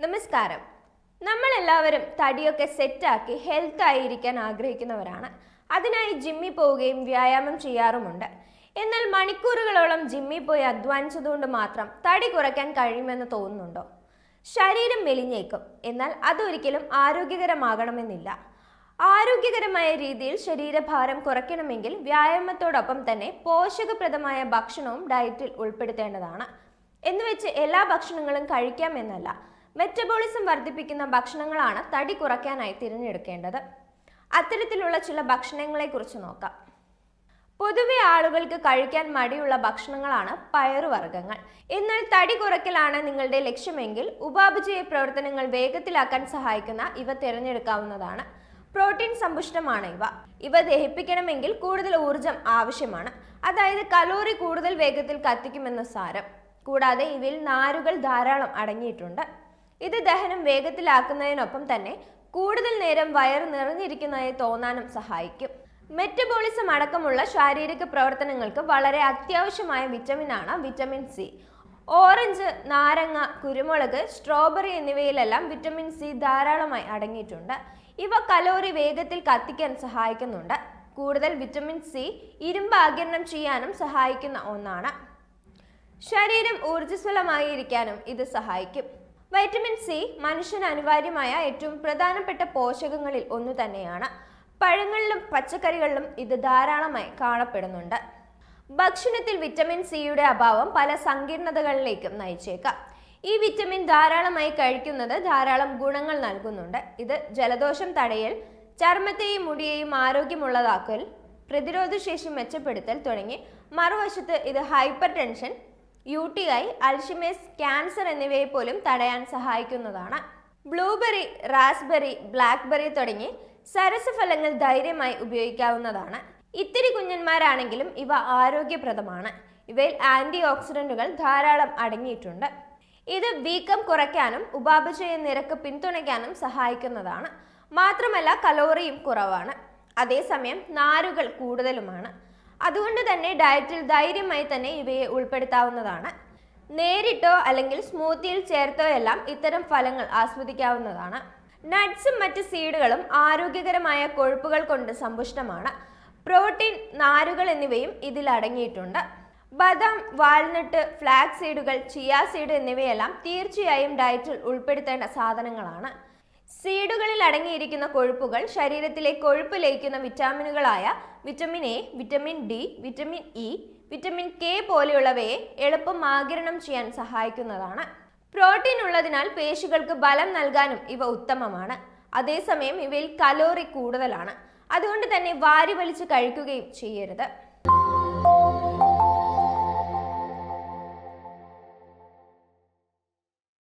നമസ്കാരം. നമ്മളെല്ലാവരും തടിയൊക്കെ സെറ്റാക്കി ഹെൽത്ത് ആയിരിക്കാൻ ആഗ്രഹിക്കുന്നവരാണ്. അതിനായി ജിമ്മിൽ പോവുകയും വ്യായാമം ചെയ്യാറുമുണ്ട്. എന്നാൽ മണിക്കൂറുകളോളം ജിമ്മിൽ പോയി അധ്വാനിച്ചതുകൊണ്ട് മാത്രം തടി കുറയ്ക്കാൻ കഴിയുമെന്ന് തോന്നുന്നുണ്ടോ? ശരീരം മെലിഞ്ഞേക്കും. എന്നാൽ അതൊരിക്കലും ആരോഗ്യകരമാകണമെന്നില്ല. ആരോഗ്യകരമായ രീതിയിൽ ശരീരഭാരം കുറയ്ക്കണമെങ്കിൽ വ്യായാമത്തോടൊപ്പം തന്നെ പോഷകപ്രദമായ ഭക്ഷണവും ഡയറ്റിൽ ഉൾപ്പെടുത്തേണ്ടതാണ്. എന്നുവെച്ച് എല്ലാ ഭക്ഷണങ്ങളും കഴിക്കാമെന്നല്ല മെറ്റബോളിസം വർദ്ധിപ്പിക്കുന്ന ഭക്ഷണങ്ങളാണ് തടി കുറയ്ക്കാനായി തിരഞ്ഞെടുക്കേണ്ടത്. അത്തരത്തിലുള്ള ചില ഭക്ഷണങ്ങളെക്കുറിച്ച് നോക്കാം. പൊതുവെ ആളുകൾക്ക് കഴിക്കാൻ മടിയുള്ള ഭക്ഷണങ്ങളാണ് പയറുവർഗങ്ങൾ. എന്നാൽ തടി കുറയ്ക്കലാണ് നിങ്ങളുടെ ലക്ഷ്യമെങ്കിൽ ഉപാപചയ പ്രവർത്തനങ്ങൾ വേഗത്തിലാക്കാൻ സഹായിക്കുന്ന ഇവ തിരഞ്ഞെടുക്കാവുന്നതാണ്. പ്രോട്ടീൻ സമ്പുഷ്ടമാണ് ഇവ. ഇവ ദഹിപ്പിക്കണമെങ്കിൽ കൂടുതൽ ഊർജം ആവശ്യമാണ്. അതായത് കലോറി കൂടുതൽ വേഗത്തിൽ കത്തിക്കുമെന്ന് സാരം. കൂടാതെ ഇവയിൽ നാരുകൾ ധാരാളം അടങ്ങിയിട്ടുണ്ട്. ഇത് ദഹനം വേഗത്തിലാക്കുന്നതിനൊപ്പം തന്നെ കൂടുതൽ നേരം വയറ് നിറഞ്ഞിരിക്കുന്നതായി തോന്നാനും സഹായിക്കും. മെറ്റബോളിസം അടക്കമുള്ള ശാരീരിക പ്രവർത്തനങ്ങൾക്ക് വളരെ അത്യാവശ്യമായ വിറ്റമിനാണ് വിറ്റമിൻ സി. ഓറഞ്ച് നാരങ്ങ കുരുമുളക് സ്ട്രോബെറി എന്നിവയിലെല്ലാം വിറ്റമിൻ സി ധാരാളമായി അടങ്ങിയിട്ടുണ്ട്. ഇവ കലോറി വേഗത്തിൽ കത്തിക്കാൻ സഹായിക്കുന്നുണ്ട്. കൂടുതൽ വിറ്റമിൻ സി ഇരുമ്പ് ആകിരണം ചെയ്യാനും സഹായിക്കുന്ന ഒന്നാണ്. ശരീരം ഊർജസ്വലമായിരിക്കാനും ഇത് സഹായിക്കും. വൈറ്റമിൻ സി മനുഷ്യന് അനിവാര്യമായ ഏറ്റവും പ്രധാനപ്പെട്ട പോഷകങ്ങളിൽ ഒന്നു തന്നെയാണ്. പഴങ്ങളിലും പച്ചക്കറികളിലും ഇത് ധാരാളമായി കാണപ്പെടുന്നുണ്ട്. ഭക്ഷണത്തിൽ വിറ്റമിൻ സിയുടെ അഭാവം പല സങ്കീർണതകളിലേക്കും നയിച്ചേക്കാം. ഈ വിറ്റമിൻ ധാരാളമായി കഴിക്കുന്നത് ധാരാളം ഗുണങ്ങൾ നൽകുന്നുണ്ട്. ഇത് ജലദോഷം തടയൽ ചർമ്മത്തെയും മുടിയെയും ആരോഗ്യമുള്ളതാക്കൽ പ്രതിരോധശേഷി മെച്ചപ്പെടുത്തൽ തുടങ്ങി. മറുവശത്ത് ഇത് hypertension U T I Alzheimer's cancer എന്നിവയെ പോലും തടയാൻ സഹായിക്കുന്നതാണ്. ബ്ലൂബെറി റാസ്ബെറി ബ്ലാക്ക്ബെറി തുടങ്ങി സരസഫലങ്ങൾ ധൈര്യമായി ഉപയോഗിക്കാവുന്നതാണ്. ഇത്തിരി കുഞ്ഞന്മാരാണെങ്കിലും ഇവ ആരോഗ്യപ്രദമാണ്. ഇവയിൽ ആന്റി ഓക്സിഡന്റുകൾ ധാരാളം അടങ്ങിയിട്ടുണ്ട്. ഇത് വീക്കം കുറയ്ക്കാനും ഉപാപചയ നിരക്ക് പിന്തുണയ്ക്കാനും സഹായിക്കുന്നതാണ്. മാത്രമല്ല കലോറിയും കുറവാണ്. അതേസമയം നാരുകൾ കൂടുതലുമാണ്. അതുകൊണ്ട് തന്നെ ഡയറ്റിൽ ധൈര്യമായി തന്നെ ഇവയെ ഉൾപ്പെടുത്താവുന്നതാണ്. നേരിട്ടോ അല്ലെങ്കിൽ സ്മൂത്തിയിൽ ചേർത്തോ എല്ലാം ഇത്തരം ഫലങ്ങൾ ആസ്വദിക്കാവുന്നതാണ്. നട്ട്സും മറ്റ് സീഡുകളും ആരോഗ്യകരമായ കൊഴുപ്പുകൾ കൊണ്ട് സമ്പുഷ്ടമാണ്. പ്രോട്ടീൻ നാരുകൾ എന്നിവയും ഇതിൽ അടങ്ങിയിട്ടുണ്ട്. ബദാം വാൽനട്ട് ഫ്ലാക്സ് സീഡുകൾ ചിയാ സീഡ് എന്നിവയെല്ലാം തീർച്ചയായും ഡയറ്റിൽ ഉൾപ്പെടുത്തേണ്ട സാധനങ്ങളാണ്. സീഡുകളിൽ അടങ്ങിയിരിക്കുന്ന കൊഴുപ്പുകൾ ശരീരത്തിലെ കൊഴുപ്പ് ലയിക്കുന്ന വിറ്റാമിനുകളായ vitamin A vitamin D vitamin E vitamin K പോലെയുള്ളവയെ എളുപ്പം ആകിരണം ചെയ്യാൻ സഹായിക്കുന്നതാണ്. പ്രോട്ടീൻ ഉള്ളതിനാൽ പേശികൾക്ക് ബലം നൽകാനും ഇവ ഉത്തമമാണ്. അതേസമയം ഇവയിൽ കലോറി കൂടുതലാണ്. അതുകൊണ്ട് തന്നെ വാരി വലിച്ച് കഴിക്കുകയും ചെയ്യരുത്.